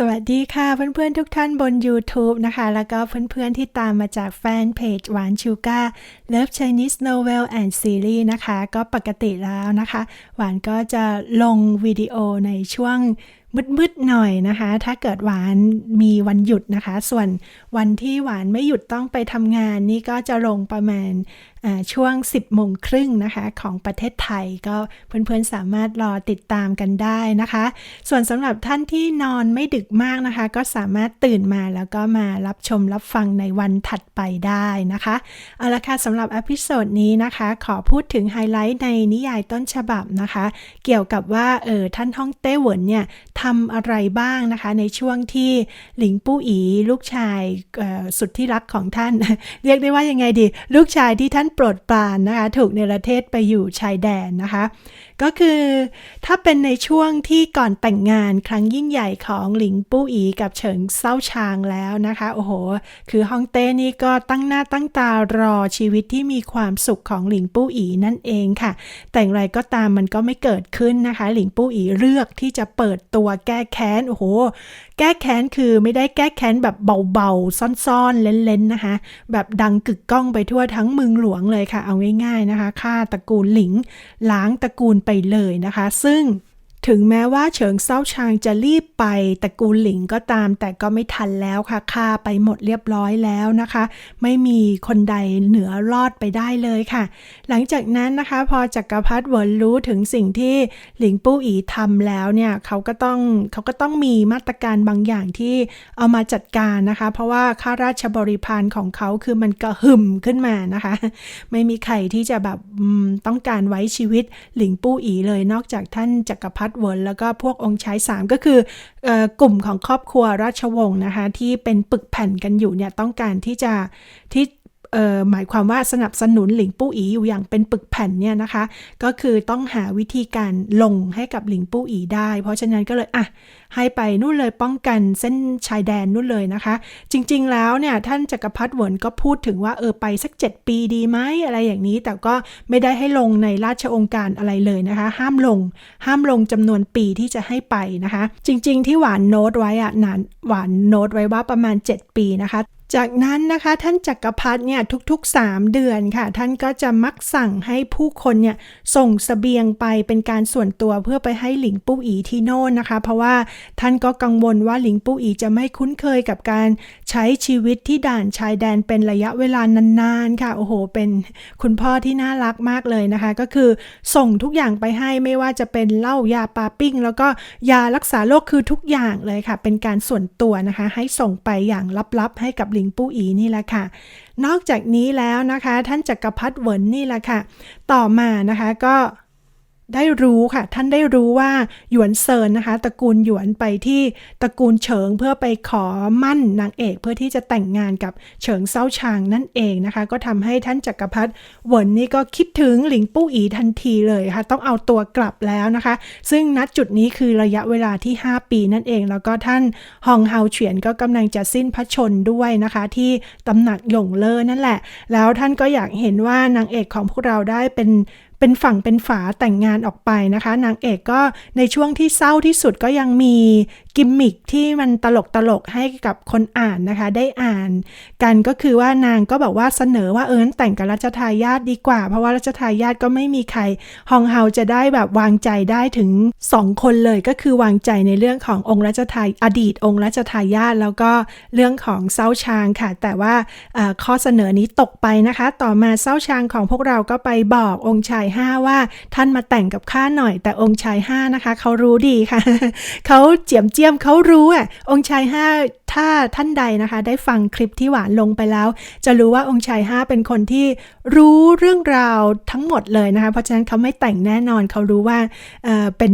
สวัสดีค่ะเพื่อนๆทุกท่านบน YouTube นะคะ แล้วก็เพื่อนๆที่ตามมาจากแฟนเพจหวานชูก้า Love Chinese Novel and Series นะคะ ก็ปกติแล้วนะคะ หวานก็จะลงวิดีโอในช่วงมืดๆหน่อยนะคะ ถ้าเกิดหวานมีวันหยุดนะคะ ส่วนวันที่หวานไม่หยุดต้องไปทำงานนี่ก็จะลงประมาณช่วง 10โมงครึ่งนะคะของประเทศไทยก็เพื่อนๆสามารถรอติดตามกันได้นะคะ ส่วนสำหรับท่านที่นอนไม่ดึกมากนะคะ ก็สามารถตื่นมาแล้วก็มารับชมรับฟังในวันถัดไปได้นะคะเอาละค่ะสำหรับอพิโซดนี้นะคะ ขอพูดถึงไฮไลท์ในนิยายต้นฉบับนะคะ เกี่ยวกับว่าเออท่านฮ่องเต้หวนเนี่ยทำอะไรบ้างนะคะ ในช่วงที่หลิงปู้อีลูกชายสุดที่รักของท่าน เรียกได้ว่ายังไงดี ลูกชายที่ท่านโปรดปรานนะคะถูกเนรเทศไปอยู่ชายแดนนะคะ ก็คือถ้าเป็นในช่วงที่ก่อนแต่งงานครั้งยิ่งใหญ่ของหลิงปู้อีกับเฉิงเซาชางแล้วนะคะ โอ้โห คือฮ่องเต้นี่ก็ตั้งหน้าตั้งตารอชีวิตที่มีความสุขของหลิงปู้อีนั่นเองค่ะ แต่อย่างไรก็ตามมันก็ไม่เกิดขึ้นนะคะ หลิงปู้อีเลือกที่จะเปิดตัวแก้แค้นโอ้โห แก้แค้นคือไม่ได้แก้แค้นแบบเบาๆซ่อนๆเล่นๆนะคะ แบบดังกึกก้องไปทั่วทั้งเมืองหลวงเลยค่ะ เอาง่ายๆนะคะฆ่าตระกูลหลิงล้างตระกูลเลยนะคะ ซึ่ง ถึงแม้ว่าเฉิงเซาชางจะรีบไปตระกูลหลิงก็ตาม แต่ก็ไม่ทันแล้วค่ะฆ่าไปหมดเรียบร้อยแล้วนะคะ ไม่มีคนใดเหนือรอดไปได้เลยค่ะ หลังจากนั้นนะคะพอจักรพรรดิเวินรู้ถึงสิ่งที่หลิงปู้อีทำแล้วเนี่ยเขาก็ต้องเขาก็ต้องมีมาตรการบางอย่างที่เอามาจัดการนะคะ เพราะว่าข้าราชบริพารของเขาคือมันกระหึ่มขึ้นมานะคะ ไม่มีใครที่จะแบบต้องการไว้ชีวิตหลิงปู้อีเลยนอกจากท่านจักรพรรดิเวิร์นแล้วก็พวกองค์ชายสามก็คือกลุ่มของครอบครัวราชวงศ์นะคะที่เป็นปึกแผ่นกันอยู่เนี่ยต้องการที่จะที่ หมายความว่าสนับสนุนหลิงปู้อีอยู่อย่างเป็นปึกแผ่นเนี่ยนะคะ ก็คือต้องหาวิธีการลงให้กับหลิงปู้อีได้ เพราะฉะนั้นก็เลยอะให้ไปนู่นเลยป้องกันเส้นชายแดนนู่นเลยนะคะ จริงๆแล้วเนี่ยท่านจักรพรรดิเหวินก็พูดถึงว่าเออไปสัก 7 ปีดีไหมอะไรอย่างนี้ แต่ก็ไม่ได้ให้ลงในราชองค์การอะไรเลยนะคะ ห้ามลงห้ามลงจำนวนปีที่จะให้ไปนะคะ จริง ๆ ที่หวานโน้ตไว้อะนานหวานโน้ตไว้ว่าประมาณ 7 ปีนะคะ จากนั้นนะคะท่านจักรพรรดิเนี่ยทุกๆ 3 เดือนค่ะ ท่านก็จะมักสั่งให้ผู้คนเนี่ยส่งสเสบียงไปเป็นการส่วนตัวเพื่อไปให้หลิงปู้อีที่โน่นนะคะ เพราะว่าท่านก็กังวลว่าหลิงปู้อีจะไม่คุ้นเคยกับการใช้ชีวิตที่ด่านชายแดนเป็นระยะเวลานานๆค่ะโอ้โห เป็นคุณพ่อที่น่ารักมากเลยนะคะ ก็คือส่งทุกอย่างไปให้ไม่ว่าจะเป็นเหล้ายาปาปิ้ง แล้วก็ยารักษาโรคคือทุกอย่างเลยค่ะ เป็นการส่วนตัวนะคะ ให้ส่งไปอย่างลับๆให้กับลิงปู้อีนี่แหละค่ะ นอกจากนี้แล้วนะคะ ท่านจักรพรรดิเหวินนี่แหละค่ะ ต่อมานะคะก็ ได้รู้ค่ะ ท่านได้รู้ว่าหยวนเซินนะคะ ตระกูลหยวนไปที่ตระกูลเฉิงเพื่อไปขอมั่นนางเอก เพื่อที่จะแต่งงานกับเฉิงเซาชางนั่นเองนะคะ ก็ทำให้ท่านจักรพรรดิหวนนี่ก็คิดถึงหลิงปู้อีทันทีเลยค่ะ ต้องเอาตัวกลับแล้วนะคะ ซึ่งณจุดนี้คือระยะเวลาที่ 5 ปีนั่นเอง แล้วก็ท่านฮองเฮาเฉียนก็กำลังจะสิ้นพระชนด้วยนะคะ ที่ตำหนักหยงเลอนั่นแหละ แล้วท่านก็อยากเห็นว่านางเอกของพวกเราได้เป็น เป็นฝั่งเป็นฝาแต่งงานออกไปนะคะ นางเอกก็ในช่วงที่เศร้าที่สุดก็ยังมี กิมมิคที่มันตลกตลกให้กับคนอ่านนะคะ ได้อ่าน กันก็คือว่านางก็บอกว่าเสนอว่าเอิญแต่งกับรัชทายาทดีกว่า เพราะว่ารัชทายาทก็ไม่มีใครฮองเฮาจะได้แบบวางใจได้ถึง 2 คนเลยก็คือวางใจในเรื่องขององค์รัชทายอดีตองค์รัชทายาทแล้วก็เรื่องของเซาชางค่ะ แต่ว่าข้อเสนอนี้ตกไปนะคะ ต่อมาเซาชางของพวกเราก็ไปบอกองค์ชายห้าว่าท่านมาแต่งกับข้าหน่อยแต่องค์ชายห้านะคะเขารู้ดีค่ะเขาเจียมเจียมเขารู้อะ องค์ชายห้าถ้าท่านใดนะคะได้ฟังคลิปที่หวานลงไปแล้ว จะรู้ว่าองค์ชายห้าเป็นคนที่รู้เรื่องราวทั้งหมดเลยนะคะ เพราะฉะนั้นเขาไม่แต่งแน่นอนเขารู้ว่าเเป็น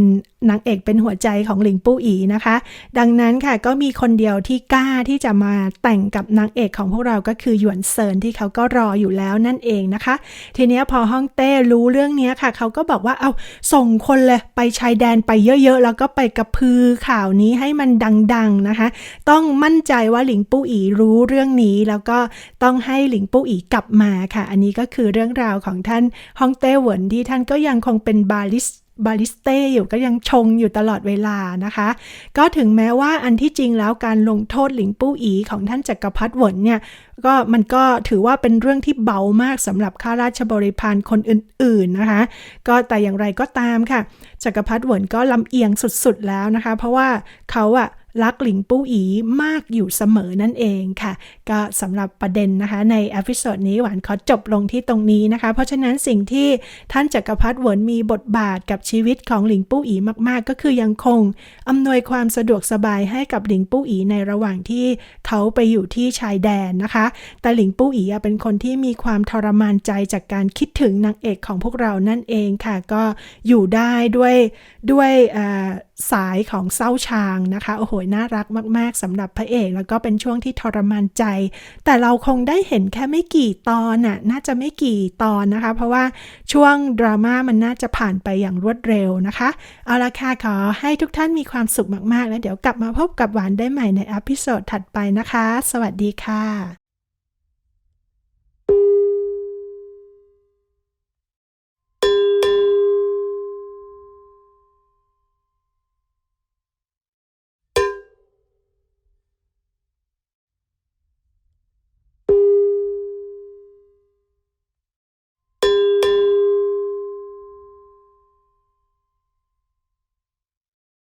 นางเอกเป็นหัวใจของหลิงปู้อีนะคะ ดังนั้นค่ะก็มีคนเดียวที่กล้าที่จะมาแต่งกับนางเอกของพวกเราก็คือหยวนเซินที่เขาก็รออยู่แล้วนั่นเองนะคะ ทีนี้พอฮ่องเต้รู้เรื่องนี้ค่ะ เขาก็บอกว่าเอาส่งคนเลยไปชายแดนไปเยอะๆ แล้วก็ไปกระพือข่าวนี้ให้มันดัง ๆนะคะ ต้องมั่นใจว่าหลิงปู้อีรู้เรื่องนี้ แล้วก็ต้องให้หลิงปู้อีกลับมาค่ะ อันนี้ก็คือเรื่องราวของท่านฮ่องเต้เหวินที่ท่านก็ยังคงเป็นบาลิสบาลิสเต้อยู่ก็ยังชงอยู่ตลอดเวลานะคะ ก็ถึงแม้ว่าอันที่จริงแล้วการลงโทษหลิงปู้อีของท่านจักรพรรดิหวนเนี่ยก็มันก็ถือว่าเป็นเรื่องที่เบามากสำหรับข้าราชบริพารคนอื่นๆนะคะ ก็แต่อย่างไรก็ตามค่ะจักรพรรดิเหวินก็ลำเอียงสุดๆแล้วนะคะ เพราะว่าเขาอะรักหลิงปู้อีมากอยู่เสมอนั่นเองค่ะ ก็สำหรับประเด็นนะคะ ในอพิโซดนี้หวานขอจบลงที่ตรงนี้นะคะ เพราะฉะนั้นสิ่งที่ท่านจักรพรรดิเหวินมีบทบาทกับชีวิตของหลิงปู้อีมาก ๆ ก็คือยังคงอำนวยความสะดวกสบายให้กับหลิงปู้อีในระหว่างที่เขาไปอยู่ที่ชายแดนนะคะแต่หลิงปู้อีเป็นคนที่มีความทรมานใจจากการคิดถึงนางเอกของพวกเรานั่นเองค่ะ ก็อยู่ได้ด้วยด้วยสายของเศร้าชางนะคะ โอ้โห น่ารักมาก ๆสำหรับพระเอก แล้วก็เป็นช่วงที่ทรมานใจ แต่เราคงได้เห็นแค่ไม่กี่ตอนน่ะ น่าจะไม่กี่ตอนนะคะ เพราะว่าช่วงดราม่ามันน่าจะผ่านไปอย่างรวดเร็วนะคะ เอาละค่ะ ขอให้ทุกท่านมีความสุขมาก ๆ แล้วเดี๋ยวกลับมาพบกับหวานได้ใหม่ในอพิโซดถัดไปนะคะ สวัสดีค่ะ